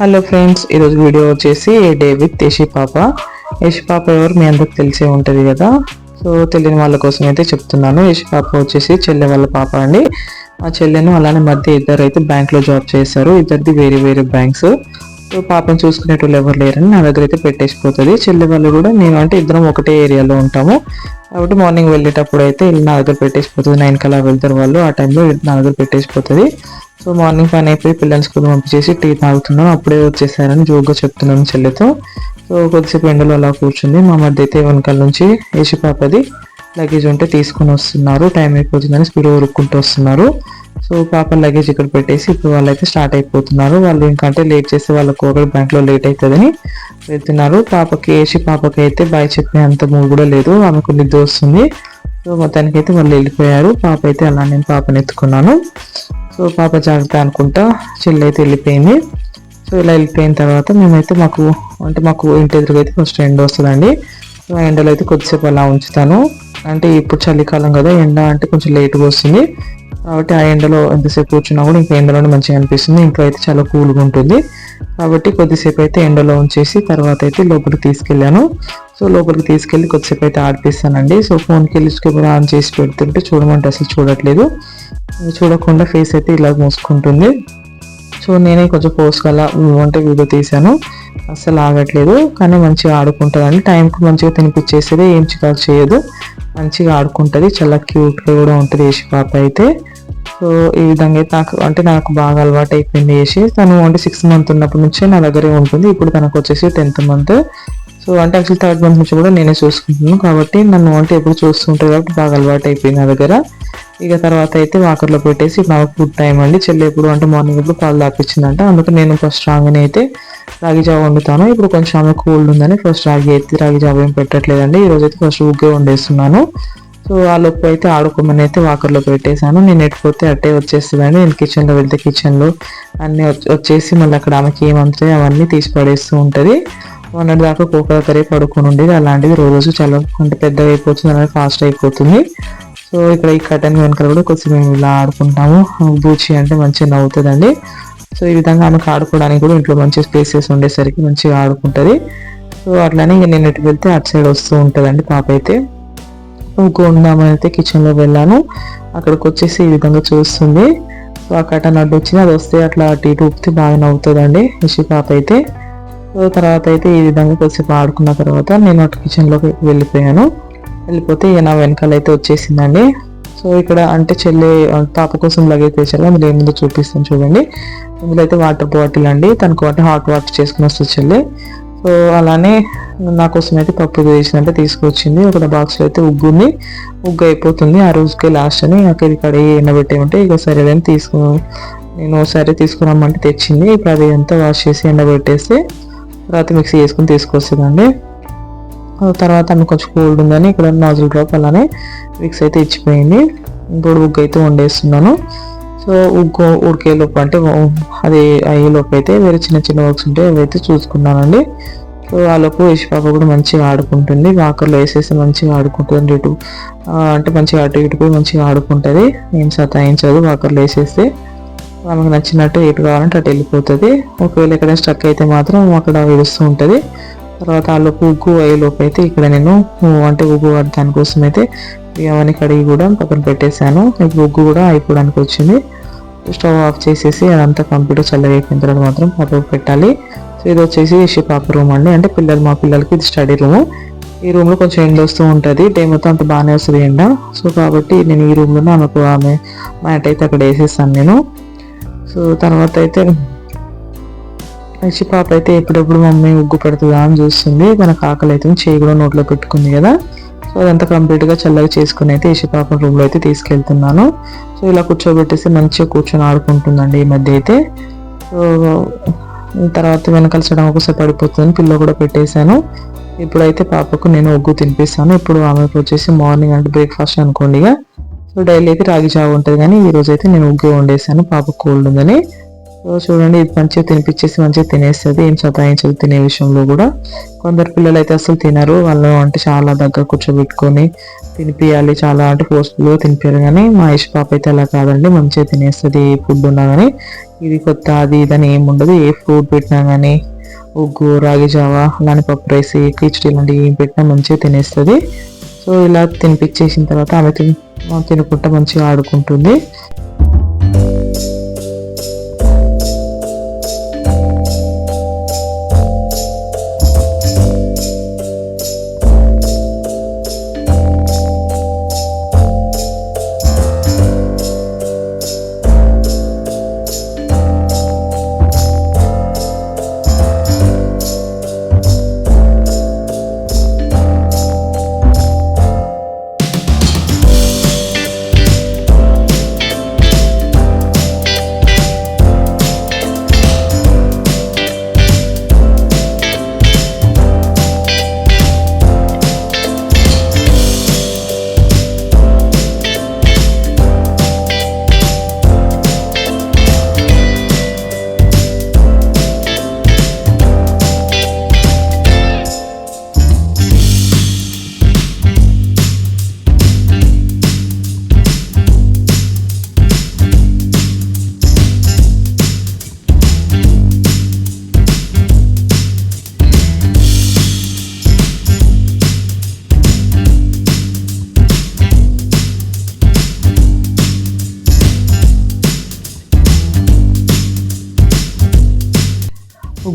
Hello friends ఈరోజు video వచ్చేసి day with Yashi పాప యషి పాప ఎవరు మీ అందరికి తెలిసే ఉంటుంది కదా? సో తెలియని వాళ్ళ కోసం అయితే చెప్తున్నాను. యషి పాప వచ్చేసి చెల్లె వాళ్ళ పాప అండి. ఆ చెల్లెను అలానే మధ్య ఇద్దరు అయితే బ్యాంక్లో జాబ్ చేశారు. ఇద్దరిది వేరే వేరే బ్యాంక్స్ సో పాపను చూసుకునేటోళ్ళు ఎవరు లేరని నా దగ్గర అయితే పెట్టేసిపోతుంది. చెల్లె వాళ్ళు కూడా నేను అంటే ఇద్దరం ఒకటే ఏరియాలో ఉంటాము. కాబట్టి మార్నింగ్ వెళ్ళేటప్పుడు అయితే నా దగ్గర పెట్టేసిపోతుంది. నైన్ కల్లా వెళ్తారు వాళ్ళు. ఆ టైంలో నా దగ్గర పెట్టేసిపోతుంది. సో మార్నింగ్ పని అయిపోయి పిల్లల్ని స్కూల్ పంపించేసి టీ తాగుతున్నాను అప్పుడే వచ్చేసారని జోక్గా చెప్తున్నాను చెల్లెతో. సో కొద్దిసేపు ఎండలో అలా కూర్చుంది. మా మధ్య అయితే వెనకాల నుంచి ఏసీ పాపది లగేజ్ ఉంటే తీసుకుని వస్తున్నారు. టైం అయిపోతుందని స్పీడ్ ఉరుక్కుంటూ వస్తున్నారు. సో పాప లగేజ్ ఇక్కడ పెట్టేసి ఇప్పుడు వాళ్ళైతే స్టార్ట్ అయిపోతున్నారు. వాళ్ళు ఇంకంటే లేట్ చేస్తే వాళ్ళకు ఒకటి బ్యాంక్లో లేట్ అవుతుందని వెళ్తున్నారు. పాపకి ఏసి పాపకి అయితే బాయ్ చెప్పిన అంత మూడు కూడా లేదు. ఆమెకు నిద్ర వస్తుంది. సో మొత్తానికి అయితే వాళ్ళు వెళ్ళిపోయారు. పాప అయితే అలా నేను పాపని ఎత్తుకున్నాను. సో పాప జాగ్రత్త అనుకుంటా చెల్లి అయితే వెళ్ళిపోయింది. సో ఇలా వెళ్ళిపోయిన తర్వాత మేమైతే మాకు అంటే మాకు ఇంటి ఎదురుగా అయితే ఫస్ట్ ఎండ వస్తుందండి. సో ఆ ఎండలో అయితే కొద్దిసేపు అలా ఉంచుతాను. అంటే ఇప్పుడు చలికాలం కదా ఎండ అంటే కొంచెం లేట్గా వస్తుంది. కాబట్టి ఆ ఎండలో ఎంతసేపు కూర్చున్నా కూడా ఇంకా ఎండలోనే మంచిగా అనిపిస్తుంది. ఇంట్లో అయితే చాలా కూల్గా ఉంటుంది. కాబట్టి కొద్దిసేపు అయితే ఎండలో ఉంచేసి తర్వాత అయితే లోపలికి తీసుకెళ్ళాను. సో లోపలికి తీసుకెళ్ళి కొద్దిసేపు అయితే ఆడిపిస్తానండి. సో ఫోన్కి వెళ్ళి కెమెరా ఆన్ చేసి పెడుతుంటే చూడమంటే అసలు చూడట్లేదు. చూడకుండా ఫేస్ అయితే ఇలా మూసుకుంటుంది. సో నేనే కొంచెం పోస్ట్ అలా అంటే వీడియో తీశాను. అస్సలు ఆగట్లేదు. కానీ మంచిగా ఆడుకుంటుందండి టైంకి మంచిగా తినిపించేసేది ఏం చికాకు చేయదు. మంచిగా ఆడుకుంటుంది. చాలా క్యూట్గా కూడా ఉంటుంది ఏసి పాప అయితే. సో ఈ విధంగా అయితే నాకు అంటే నాకు బాగా అలవాటు అయిపోయింది ఏసి తను అంటే సిక్స్ మంత్ ఉన్నప్పటి నుంచే నా దగ్గరే ఉంటుంది. ఇప్పుడు తనకు వచ్చేసి టెన్త్ మంత్ సో అంటే యాక్చువల్ థర్డ్ మంత్ నుంచి కూడా నేనే చూసుకుంటున్నాను. కాబట్టి నన్ను అంటే ఎప్పుడు చూస్తుంటారు కాబట్టి బాగా అలవాటు అయిపోయింది నా దగ్గర. ఇక తర్వాత అయితే వాకర్లో పెట్టేసి నాకు ఫుడ్ టైం అండి. చెల్లి ఎప్పుడు అంటే మార్నింగ్ ఎప్పుడు పాలు తాపించిందంట అందుకే నేను ఫస్ట్ రాగానే అయితే రాగి జావ వండుతాను. ఇప్పుడు కొంచెం ఆమె కోల్డ్ ఉందని ఫస్ట్ రాగి అయితే రాగి జావ ఏం పెట్టట్లేదండి. ఈరోజు అయితే ఫస్ట్ ఉగ్గే వండేస్తున్నాను. సో ఆ లోపు అయితే ఆడుకోమని అయితే వాకర్లో పెట్టేశాను. నేను ఎట్టుపోతే అట్టే వచ్చేస్తుందండి నేను కిచెన్లో వెళ్తే కిచెన్లో అన్నీ వచ్చేసి మళ్ళీ అక్కడ ఆమెకి ఏమంతాయి అవన్నీ తీసి పడేస్తూ ఉంటుంది. మొన్నటి దాకా కుక్క కర్రీ పడుకొని ఉండేది. అలాంటిది రోజు చాలా అంటే పెద్దగా అయిపోతుంది. అలాగే ఫాస్ట్ అయిపోతుంది. సో ఇక్కడ ఈ కటన్ వెనకాల కూడా కొంచెం మేము ఇలా ఆడుకుంటాము. బూచి అంటే మంచిగా నవ్వుతుందండి. సో ఈ విధంగా ఆమెకు ఆడుకోవడానికి కూడా ఇంట్లో మంచి స్పేసెస్ ఉండేసరికి మంచిగా ఆడుకుంటుంది. సో అట్లానే ఇక నేను ఇటు వెళ్తే అటు సైడ్ వస్తూ ఉంటుందండి పాప అయితే. ఉందామని అయితే కిచెన్లో వెళ్ళాను. అక్కడికి వచ్చేసి ఈ విధంగా చూస్తుంది. సో ఆ కటన్ అడ్డు వచ్చింది. అది వస్తే అట్లా అటు ఇటు ఉప్పితే బాగా నవ్వుతుందండి ఇషి పాప అయితే. సో తర్వాత అయితే ఈ విధంగా కొద్దిసేపు ఆడుకున్న తర్వాత నేను అటు కిచెన్లోకి వెళ్ళిపోయాను. వెళ్ళిపోతే ఇక నా వెనకాల అయితే వచ్చేసిందండి. సో ఇక్కడ అంటే చెల్లి పాప కోసం లగేజ్ తెచ్చారు. అందులో ఏముందో చూపిస్తాను చూడండి. ఇందులో అయితే వాటర్ బాటిల్ అండి. తనకు అంటే హాట్ వాటర్ చేసుకుని వస్తుంది చెల్లి. సో అలానే నా కోసం అయితే పప్పు చేసిందంటే తీసుకొచ్చింది. ఒక బాక్స్లో అయితే ఉగ్గుంది ఉగ్గు అయిపోతుంది. ఆ రోజుకే లాస్ట్ అని నాకు ఇది కడిగి ఎండబెట్టేమంటే ఇక సరే తీసుకో తీసుకు నేను సరే తీసుకురమ్మంటే తెచ్చింది. ఇప్పుడు అది అంతా వాష్ చేసి ఎండబెట్టేసి తర్వాత మిక్సీ చేసుకుని తీసుకొస్తుందండి. తర్వాత ఆమె కొంచెం కోల్డ్ ఉందని ఇక్కడ నాజుల్ డ్రాప్ అలానే మిక్స్ అయితే ఇచ్చిపోయింది. ఇప్పుడు ఉగ్గు అయితే వండేస్తున్నాను. సో ఉడికే ఉడికేలోపు అంటే అది అయ్యేలోపు అయితే వేరే చిన్న చిన్న వర్క్స్ ఉంటే అవి అయితే చూసుకున్నానండి. సో ఆ లోపు యశ్ కూడా మంచిగా ఆడుకుంటుంది. వాకర్లో వేసేసి మంచిగా ఆడుకుంటుంది ఇటు అంటే మంచిగా అటు ఇటు పోయి మంచిగా ఆడుకుంటుంది. ఏం సతాయించదు వాకర్లో వేసేస్తే ఆమెకు నచ్చినట్టు ఎటు కావాలంటే అటు వెళ్ళిపోతుంది. ఒకవేళ ఎక్కడ స్ట్రక్ అయితే మాత్రం అక్కడ విడుస్తూ ఉంటుంది. తర్వాత ఆ లోపు ఉగ్గు అయ్యేలోపు అయితే ఇక్కడ నేను అంటే ఉగ్గు దానికోసం అయితే అవన్నీ కడిగి కూడా పక్కన పెట్టేశాను. ఇప్పుడు ఉగ్గు కూడా అయిపోవడానికి వచ్చింది. స్టవ్ ఆఫ్ చేసేసి అదంతా కంప్యూటర్ చల్లగా అయిపోయిన తర్వాత మాత్రం పాపకు పెట్టాలి. సో ఇది వచ్చేసి ఇషి రూమ్ అండి. అంటే పిల్లలు మా పిల్లలకి ఇది స్టడీ రూమ్. ఈ రూమ్లో కొంచెం ఎండ వస్తూ ఉంటుంది. డే మొత్తం అంత బాగానే వస్తుంది ఎండ. సో కాబట్టి నేను ఈ రూమ్లోనే ఆమెకు ఆమె మ్యాట్ అయితే అక్కడ వేసేసాను నేను. సో తర్వాత అయితే ఇషి పాప అయితే ఎప్పుడెప్పుడు మమ్మీ ఉగ్గు పెడుతుందా అని చూస్తుంది. తనకు ఆకలి అయితే చేయి కూడా నోట్లో పెట్టుకుంది కదా. సో అదంతా కంప్లీట్గా చల్లగా చేసుకుని అయితే ఇషి పాప రూమ్లో అయితే తీసుకెళ్తున్నాను. సో ఇలా కూర్చోబెట్టేసి మంచిగా కూర్చొని ఆడుకుంటుందండి ఈ మధ్య అయితే. సో తర్వాత వెనకాల సడన్ ఒకసారి పడిపోతుంది పిల్ల కూడా పెట్టేశాను. ఇప్పుడైతే పాపకు నేను ఒగ్గు తినిపిస్తాను. ఇప్పుడు ఆమెకు వచ్చేసి మార్నింగ్ అంటే బ్రేక్ఫాస్ట్ అనుకోండి సో డైలీ అయితే రాగి జావ ఉంటుంది కానీ ఈ అయితే నేను ఒగ్గు వండేసాను పాపకు కోల్డ్ ఉందని. సో చూడండి ఇది మంచిగా తినిపించేసి మంచిగా తినేస్తుంది. ఏం సతాయించదు తినే విషయంలో కూడా. కొందరు పిల్లలు అయితే అసలు తినరు. వాళ్ళు అంటే చాలా దగ్గర కూర్చోబెట్టుకొని తినిపియాలి. చాలా అంటే ఫోర్స్ఫుల్గా తినిపించారు కానీ మా ఇష్ పాప అయితే అలా కాదండి. మంచిగా తినేస్తుంది. ఏ ఫుడ్ ఉన్నా కానీ ఇది కొత్త అది ఇదని ఏమి ఉండదు. ఏ ఫుడ్ పెట్టినా కానీ ఉగ్గు రాగి జావా అలానే పప్పు రైస్ కిచడీ ఇలాంటివి ఏం పెట్టినా మంచిగా తినేస్తుంది. సో ఇలా తినిపించేసిన తర్వాత ఆమె తిన్ తినుకుంటా మంచిగా ఆడుకుంటుంది.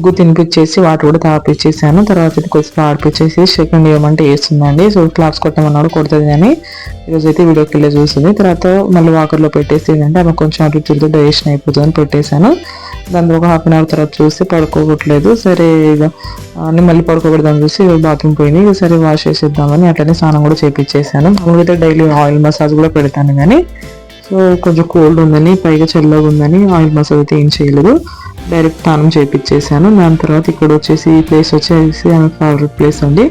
ముగ్గు తినిపించేసి వాటర్ కూడా తాపిచ్చేసాను తర్వాత ఇది కొద్దిగా ఆడిపించేసి సెకండ్ ఇవ్వమంటే వేస్తుందండి సో క్లాప్స్ కొట్టమన్నాడు కొడుతుంది అని. ఈరోజు అయితే వీడియోకి వెళ్ళి చూస్తుంది తర్వాత మళ్ళీ వాకర్లో పెట్టేసి ఏంటంటే ఆమె కొంచెం అటు తిరుగుతూ డైజెషన్ అయిపోతుందని పెట్టేశాను. దాని ఒక హాఫ్ అన్ అవర్ తర్వాత చూసి పడుకోవట్లేదు. సరే ఇక అన్ని మళ్ళీ పడుకోకూడదని చూసి బాత్రూమ్ పోయింది. ఇక సరే వాష్ చేసేద్దామని అట్లనే స్నానం కూడా చేపించేసాను మామూలుగా డైలీ ఆయిల్ మసాజ్ కూడా పెడతాను కానీ సో కొంచెం కోల్డ్ ఉందని పైగా చల్లగా ఉందని ఆయిల్ మసాజ్ అయితే ఏం చేయలేదు. డైరెక్ట్ స్నానం చేయించేసాను దాని తర్వాత ఇక్కడ వచ్చేసి ఈ ప్లేస్ వచ్చేసి ఆమె ఫేవరెట్ ప్లేస్ అండి.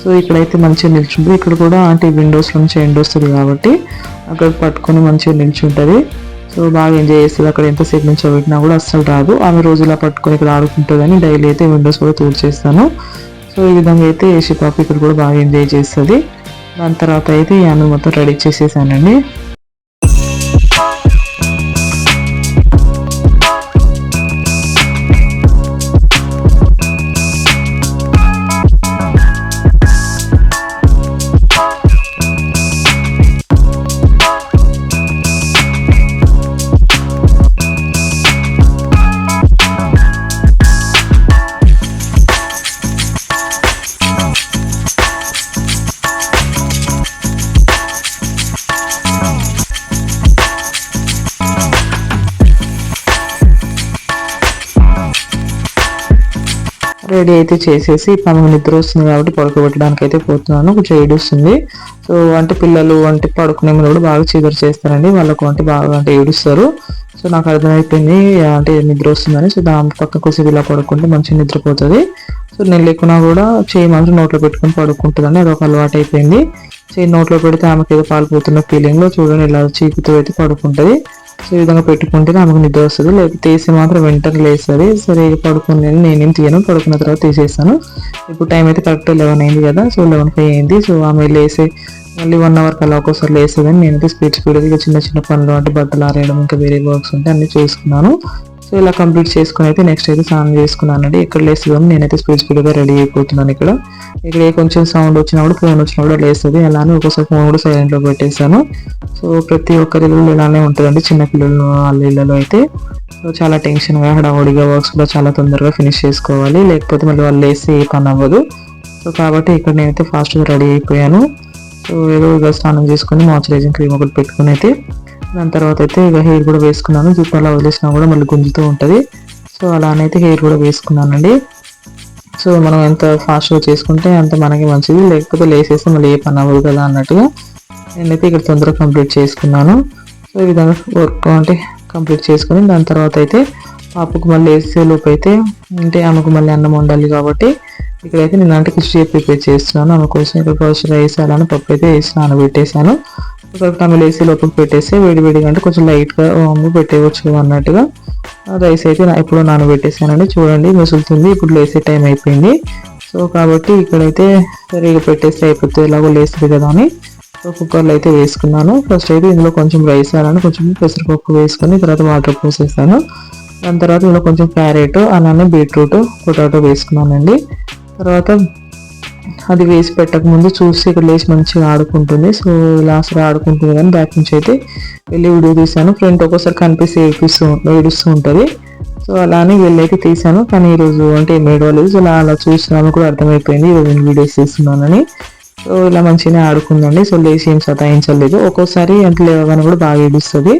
సో ఇక్కడైతే మంచిగా నిల్చుంటుంది. ఇక్కడ కూడా అంటే విండోస్ నుంచి ఎండ్ వస్తుంది కాబట్టి అక్కడ పట్టుకొని మంచిగా నిల్చుంటుంది. సో బాగా ఎంజాయ్ చేస్తుంది. అక్కడ ఎంతసేపు నుంచి పెట్టినా కూడా అస్సలు రాదు. ఆమె రోజులా పట్టుకొని ఇక్కడ ఆడుకుంటుందని డైలీ అయితే విండోస్ కూడా తూర్చేస్తాను సో ఈ విధంగా అయితే ఏసీ పాప ఇక్కడ కూడా బాగా ఎంజాయ్ చేస్తుంది. దాని తర్వాత అయితే ఆమె మొత్తం రెడీ చేసేసానండి. రెడీ అయితే చేసేసి పనులు నిద్ర వస్తుంది కాబట్టి పడుకోబెట్టడానికి అయితే పోతున్నాను కొంచెం ఏడుస్తుంది. సో అంటే పిల్లలు అంటే పడుకునే ముందు కూడా బాగా చీదర చేస్తారండి వాళ్ళకు అంటే బాగా అంటే ఏడుస్తారు. సో నాకు అర్థమైపోయింది అంటే నిద్ర వస్తుందని. సో దాని పక్క కొద్దిగా ఇలా పడుకుంటే మంచిగా నిద్రపోతుంది. సో నేను లేకున్నా కూడా చేయి మాత్రం నోట్లో పెట్టుకుని పడుకుంటుందని అదొక అలవాటు అయిపోయింది చేయి నోట్లో పెడితే ఆమెకి ఏదో పాల్పోతున్న ఫీలింగ్లో చూడండి ఇలా చీకుతూ అయితే పడుకుంటుంది. సో ఈ విధంగా పెట్టుకుంటే ఆమెకు నిద్ర వస్తుంది. లేకపోతే తీసి మాత్రం వెంటనే లేస్తుంది. సరే పడుకుని నేనేం తీయను. పడుకున్న తర్వాత తీసేస్తాను. ఇప్పుడు టైం అయితే కరెక్ట్ లెవెన్ అయింది కదా. సో లెవెన్ ఫైవ్ అయింది. సో ఆమె లేసే మళ్ళీ వన్ అవర్ కల్లా ఒక్కోసారి లేస్తుందని నేను స్పీడ్ స్పీడ్గా చిన్న చిన్న పనులు అంటే బట్టలు ఆరేయడం ఇంకా వేరే వర్క్స్ ఉంటే అన్ని చేసుకున్నాను. సో ఇలా కంప్లీట్ చేసుకుని అయితే నెక్స్ట్ అయితే స్నానం చేసుకున్నానండి ఎక్కడ లేస్తుందని నేనైతే స్పీడ్ స్పీడ్గా రెడీ అయిపోతున్నాను ఇక్కడ. ఇక్కడ కొంచెం సౌండ్ వచ్చినప్పుడు ఫోన్ వచ్చినప్పుడు లేస్తుంది. అలానే ఒకసారి ఫోన్ కూడా సైలెంట్లో పెట్టేశాను. సో ప్రతి ఒక్కరి ఇల్లు ఇలానే ఉంటుందండి. చిన్న పిల్లలు వాళ్ళ ఇళ్ళలో అయితే. సో చాలా టెన్షన్గా హడావుడిగా వర్క్స్ కూడా చాలా తొందరగా ఫినిష్ చేసుకోవాలి. లేకపోతే మళ్ళీ వాళ్ళు లేసి ఏ పని అవ్వదు. సో కాబట్టి ఇక్కడ నేనైతే ఫాస్ట్గా రెడీ అయిపోయాను. సో ఏదో ఇక స్నానం చేసుకొని మాయిశ్చరైజింగ్ క్రీమ్ ఒకటి పెట్టుకుని అయితే దాని తర్వాత అయితే ఇక హెయిర్ కూడా వేసుకున్నాను. జుట్టు అలా వదిలేసినా కూడా మళ్ళీ గుంజుతూ ఉంటుంది. సో అలానైతే హెయిర్ కూడా వేసుకున్నానండి. సో మనం ఎంత ఫాస్ట్గా చేసుకుంటే అంత మనకి మంచిది. లేకపోతే లేసేస్తే మళ్ళీ ఏ పని అవ్వదు కదా అన్నట్టుగా నేనైతే ఇక్కడ తొందరగా కంప్లీట్ చేసుకున్నాను. సో ఈ విధంగా వర్క్ అంటే కంప్లీట్ చేసుకుని దాని తర్వాత అయితే పాపకు మళ్ళీ వేసే లోపు అయితే అంటే ఆమెకు మళ్ళీ అన్నం వండాలి కాబట్టి ఇక్కడైతే నేను అంటే కిచడీ ప్రిపేర్ చేస్తున్నాను. ఆమె కోసం ఇక్కడ కోసం రైస్ అలానే పప్పు అయితే వేసి నానబెట్టేసాను ఒక టమాటో వేసి లోపల పెట్టేస్తే వేడి వేడిగా అంటే కొంచెం లైట్గా పెట్టేయవచ్చు అన్నట్టుగా. రైస్ అయితే నా ఎప్పుడో నానబెట్టేసానండి చూడండి ముసులుతుంది. ఇప్పుడు లేసే టైం అయిపోయింది. సో కాబట్టి ఇక్కడైతే సరిగా పెట్టేస్తే అయిపోతుంది. ఎలాగో లేస్తుంది కదా అని. కుక్కర్లో అయితే వేసుకున్నాను. ఫస్ట్ అయితే ఇందులో కొంచెం రైస్ వేయాలని కొంచెం పెసరపప్పు వేసుకొని తర్వాత వాటర్ పోసేసాను. దాని తర్వాత ఇందులో కొంచెం క్యారెట్ అలానే బీట్రూట్ పొటాటో వేసుకున్నానండి. తర్వాత అది వేసి పెట్టక ముందు చూసి ఇక్కడ లేచి మంచిగా ఆడుకుంటుంది. సో లాస్ట్ ఆడుకుంటుంది కానీ బ్యాక్ నుంచి అయితే వెళ్ళి వీడియో తీసాను ఫ్రంట్ ఒక్కోసారి కనిపిస్తే ఏడిపిస్తూ ఏడుస్తూ ఉంటుంది. సో అలానే వెళ్ళైతే తీసాను కానీ ఈరోజు అంటే మేడవలేదు సో అలా అలా చూస్తున్నాను. కూడా అర్థమైపోయింది. ఈరోజు వీడియోస్ తీస్తున్నానని. సో ఇలా మంచిగానే ఆడుకుందండి. సో లేచి ఏం సతాయించలేదు. ఒక్కోసారి అంటే లేవగానే కూడా బాగా ఏడుస్తుంది.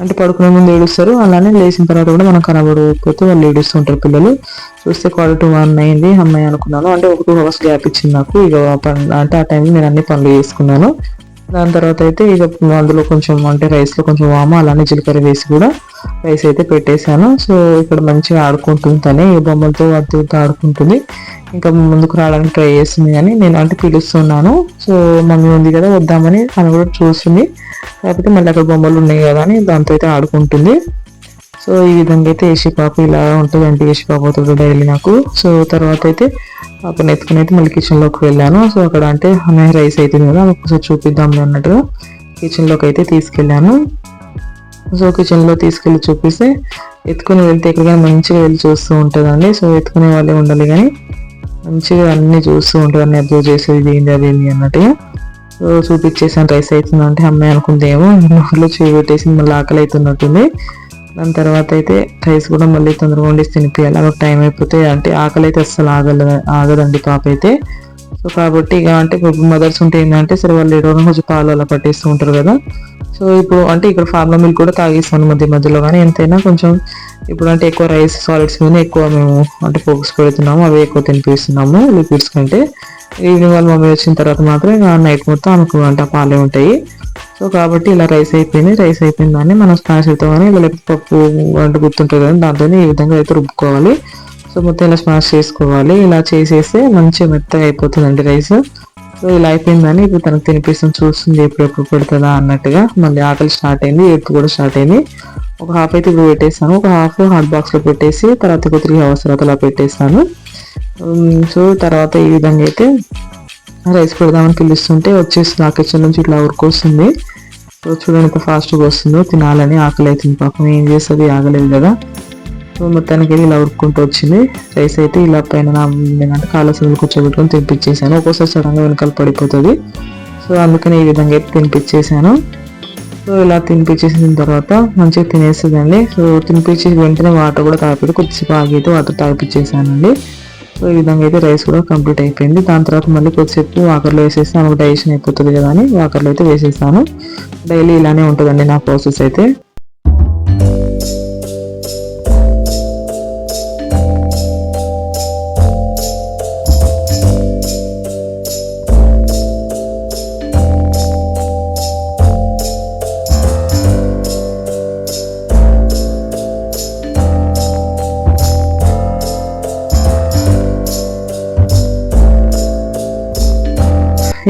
అంటే పడుకునే ముందు ఏడుస్తారు. అలానే లేచిన తర్వాత కూడా మనం కనబడకపోతే వాళ్ళు ఏడుస్తుంటారు పిల్లలు. చూస్తే క్వాలిటీ టూ వన్ అయింది. అమ్మాయి అనుకున్నాను. అంటే ఒక టూ అవర్స్ గ్యాప్ ఇచ్చింది నాకు. ఇక అంటే ఆ టైంలో నేను అన్ని పనులు చేసుకున్నాను. దాని తర్వాత అయితే ఇక అందులో కొంచెం అంటే రైస్లో కొంచెం వామ అలానే జీలకర్ర వేసి కూడా రైస్ అయితే పెట్టేశాను. సో ఇక్కడ మంచిగా ఆడుకుంటుంది తనే ఈ బొమ్మలతో వాటితో ఆడుకుంటుంది. ఇంకా ముందుకు రావడానికి ట్రై చేస్తుంది కానీ నేను అంటే పిలుస్తున్నాను సో మమ్మీ ఉంది కదా వద్దామని తను కూడా చూస్తుంది. కాకపోతే మళ్ళీ అక్కడ బొమ్మలు ఉన్నాయి కదా అని దాంతో అయితే ఆడుకుంటుంది. సో ఈ విధంగా అయితే ఏసీ పాప ఇలా ఉంటుంది. అంటే ఏసీ అవుతుంది డైలీ నాకు. సో తర్వాత అయితే పాపని ఎత్తుకుని అయితే మళ్ళీ కిచెన్లోకి వెళ్ళాను. సో అక్కడ అంటే అన్నయ్య రైస్ అవుతుంది కదా ఒకసారి చూపిద్దాం అన్నట్టుగా కిచెన్లోకి అయితే తీసుకెళ్ళాను. సో కిచెన్లో తీసుకెళ్ళి చూపిస్తే ఎత్తుకుని వెళ్తే ఎక్కడికైనా మంచిగా వెళ్ళి చూస్తూ ఉంటుందండి. సో ఎత్తుకునే వాళ్ళే ఉండాలి కానీ మంచిగా అన్ని చూస్తూ ఉంటుంది అన్ని అబ్జర్వ్ చేసేది ఏంది అది ఏంది అన్నట్టుగా సో చూపించేసాను రైస్ అవుతుందంటే అమ్మాయి అనుకుందేమో. నోట్లో చేయి పెట్టేసి మళ్ళీ ఆకలి అవుతున్నట్టుంది దాని తర్వాత అయితే రైస్ కూడా మళ్ళీ తొందరగా వండి తినిపించాలి అలా టైం అయిపోతే అంటే ఆకలి అయితే అస్సలు ఆగల ఆగదండి పాప అయితే. సో కాబట్టి ఇక అంటే మదర్స్ ఉంటే ఏంటంటే సరే వాళ్ళు ఏడో కొంచెం పాలు అలా పట్టేస్తూ ఉంటారు కదా. సో ఇప్పుడు అంటే ఇక్కడ ఫార్మా మిల్క్ కూడా తాగిస్తాను మధ్య మధ్యలో. కానీ ఎంతైనా కొంచెం ఇప్పుడు అంటే ఎక్కువ రైస్ సాలిడ్స్ మీద ఎక్కువ మేము అంటే ఫోకస్ పెడుతున్నాము అవి ఎక్కువ తినిపిస్తున్నాము లిక్విడ్స్ కంటే. ఈవినింగ్ వాళ్ళు మమ్మీ వచ్చిన తర్వాత మాత్రం ఇక నైట్ మొత్తం ఆమెకు అంటే పాలే ఉంటాయి. సో కాబట్టి ఇలా రైస్ అయిపోయింది రైస్ అయిపోయింది దాన్ని మనం స్మాష్తో కానీ ఇలా పప్పు అంటే గుర్తుంటుంది కానీ దాంతో ఈ విధంగా అయితే రుబ్బుకోవాలి. సో మొత్తం ఇలా స్మాష్ చేసుకోవాలి. ఇలా చేసేస్తే మంచిగా మెత్తగా అయిపోతుందండి రైస్ సో ఇలా అయిపోయిందని ఇప్పుడు తనకు తినిపిస్తుంది చూస్తుంది ఎప్పుడు ఎప్పుడు పెడుతుందా అన్నట్టుగా. మళ్ళీ ఆకలి స్టార్ట్ అయింది ఏడుపు కూడా స్టార్ట్ అయింది. ఒక హాఫ్ అయితే ఇప్పుడు పెట్టేస్తాను ఒక హాఫ్ హాట్ బాక్స్లో పెట్టేసి తర్వాత ఒక త్రీ అవర్స్ తర్వాత అలా పెట్టేస్తాను. సో తర్వాత ఈ విధంగా అయితే రైస్ పెడదామని పిలుస్తుంటే వచ్చేసి నా కిచెన్ నుంచి ఇట్లా ఉరుకొస్తుంది సో చూడండి ఎంత ఫాస్ట్గా వస్తుందో. తినాలని ఆకలి అవుతుంది. పాపం ఏం చేస్తుంది? ఆగలేదు కదా. సో మొత్తానికి ఇలా ఉరుక్కుంటూ వచ్చింది. రైస్ అయితే ఇలా పైన ఏంటంటే కాళ్ళ కూర్చోబెట్టుకొని తినిపించేసాను. ఒక్కోసారి సడన్గా వెనకాల పడిపోతుంది. సో అందుకని ఈ విధంగా అయితే తినిపించేసాను. సో ఇలా తినిపించేసిన తర్వాత మంచిగా తినేస్తుందండి సో తినిపించి వెంటనే వాటర్ కూడా తాగిపోయి కొద్దిసేపు ఆగైతే వాటర్ తాగిపించేసానండి సో ఈ విధంగా అయితే రైస్ కూడా కంప్లీట్ అయిపోయింది. దాని తర్వాత మళ్ళీ కొద్దిసేపు వాకర్లో వేసేస్తే మనకు డైజెషన్ అయిపోతుంది కదా అని వాకర్లో అయితే వేసేస్తాను డైలీ ఇలానే ఉంటుందండి నా ప్రాసెస్ అయితే.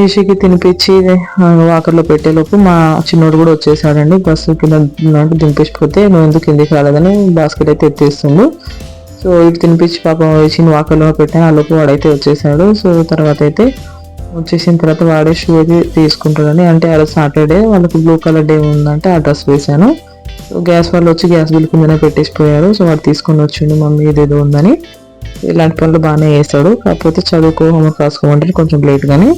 ఈషికి తినిపించి వాకర్లో పెట్టేలోపు మా చిన్నోడు కూడా వచ్చేసాడండి. బస్సు కింద దింపేసిపోతే నువ్వు ఎందుకు కిందికి రాలేదని బాస్కెట్ అయితే ఎత్తేస్తుండు. సో ఇటు తినిపించి పాపం వేసిన వాకర్లో పెట్టాను ఆ లోపు వాడైతే వచ్చేసాడు. సో తర్వాత అయితే వచ్చేసిన తర్వాత వాడే షూ అయితే తీసుకుంటాడని అంటే ఆ సాటర్డే వాళ్ళకి బ్లూ కలర్ డే ఉందంటే ఆ డ్రెస్ వేశాను. సో గ్యాస్ వాళ్ళు వచ్చి గ్యాస్ బిల్ కిందనే పెట్టేసిపోయారు. సో వాడు తీసుకొని వచ్చిండు మమ్మీ ఇదేదో ఉందని. ఇలాంటి పనులు బాగానే వేస్తాడు కాకపోతే చదువుకో హోంవర్క్ రాసుకోమంటే కొంచెం లేట్ కానీ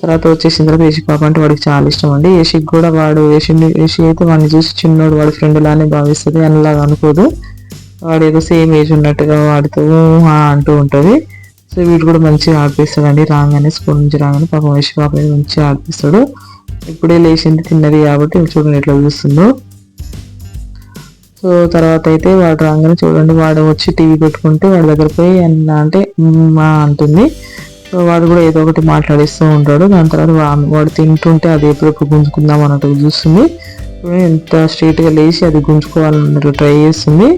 తర్వాత వచ్చేసిన తర్వాత ఏషి పాప అంటే వాడికి చాలా ఇష్టం అండి. ఏషికి కూడా వాడు ఏషి ఏషి అయితే వాడిని చూసి చిన్నోడు వాడి ఫ్రెండ్ లానే భావిస్తుంది అనిలాగా అనుకోదు. వాడు ఏదో సేమ్ ఏజ్ ఉన్నట్టుగా వాడితో అంటూ ఉంటుంది. సో వీడు కూడా మంచిగా ఆడిపిస్తాడండి రాగానే స్కూల్ నుంచి రాగానే పాపం ఏషి పాప మంచిగా ఆడిపిస్తాడు ఇప్పుడే లేచింది తిన్నది కాబట్టి చూడండి ఎట్లా చూస్తుందో. సో తర్వాత అయితే వాడు రాగానే చూడండి వాడు వచ్చి టీవీ పెట్టుకుంటే వాడి దగ్గర పోయి అన్న అంటే మా అంటుంది. సో వాడు కూడా ఏదో ఒకటి మాట్లాడిస్తూ ఉంటాడు. దాని తర్వాత వాడు తింటుంటే అది ఎప్పుడెప్పుడు గుంజుకుందాం అన్నట్టు చూస్తుంది. ఎంత స్ట్రైట్గా లేచి అది గుంజుకోవాలన్నట్టు ట్రై చేస్తుంది.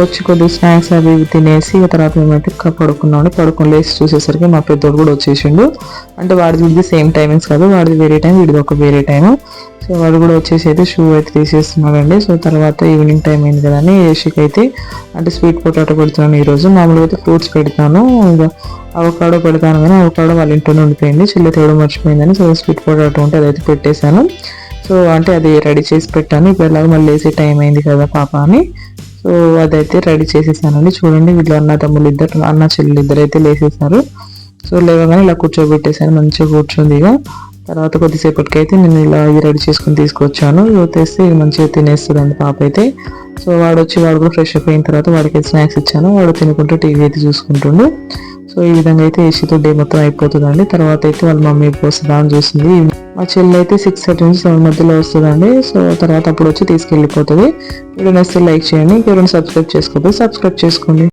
వాడు వచ్చి కొద్దిగా స్నాక్స్ అవి ఇవి తినేసి తర్వాత మేమైతే పడుకున్నాడు పడుకుని లేచి చూసేసరికి మా పెద్దోడు కూడా వచ్చేసిండు. అంటే వాడిది ఇది సేమ్ టైమింగ్స్ కాదు. వాడిది వేరే టైం వీడిది ఒక వేరే టైం సో వాడు కూడా వచ్చేసి అయితే షూ అయితే తీసేస్తున్నాడండి. సో తర్వాత ఈవినింగ్ టైం అయింది కదా అని ఏషికి అయితే అంటే స్వీట్ పొటాటో పెడుతున్నాను ఈరోజు మామూలుగా అయితే ఫ్రూట్స్ పెడతాను. ఇక అవకాడో పెడతాను కానీ అవకాడో వాళ్ళ ఇంట్లోనే ఉండిపోయింది. చిల్లి తేవడం మర్చిపోయిందని సో స్వీట్ పొటాటో ఉంటే అదైతే పెట్టేశాను. సో అంటే అది రెడీ చేసి పెట్టాను. ఇప్పుడు ఎలాగో మళ్ళీ వేసే టైం అయింది కదా పాప అని. సో అదైతే రెడీ చేసేసానండి. చూడండి వీళ్ళు అన్న తమ్ముళ్ళు ఇద్దరు అన్న చెల్లెలు ఇద్దరు అయితే లేసేసారు. సో లేవగానే ఇలా కూర్చోబెట్టేసాను మంచిగా కూర్చుంది ఇక. తర్వాత కొద్దిసేపటికి అయితే నేను ఇలా ఇది రెడీ చేసుకుని తీసుకొచ్చాను. తెస్తే ఇది మంచిగా తినేస్తుందండి పాప అయితే. సో వాడు వచ్చి వాడు కూడా ఫ్రెష్ అప్ అయిన తర్వాత వాడికి స్నాక్స్ ఇచ్చాను. వాడు తినుకుంటూ టీవీ అయితే చూసుకుంటుండు. సో ఈ విధంగా అయితే ఏసీతో డే మొత్తం అయిపోతుందండి. తర్వాత అయితే వాళ్ళ మమ్మీ వస్తుందా అని చూస్తుంది. మా చెల్లి అయితే సిక్స్ థర్టీ నుంచి సెవెన్ మధ్యలో వస్తుందండి. సో తర్వాత అప్పుడు వచ్చి తీసుకెళ్ళిపోతుంది. వీడియో నచ్చితే లైక్ చేయండి. ఎవరైనా సబ్స్క్రైబ్ చేసుకోకపోతే సబ్స్క్రైబ్ చేసుకోండి.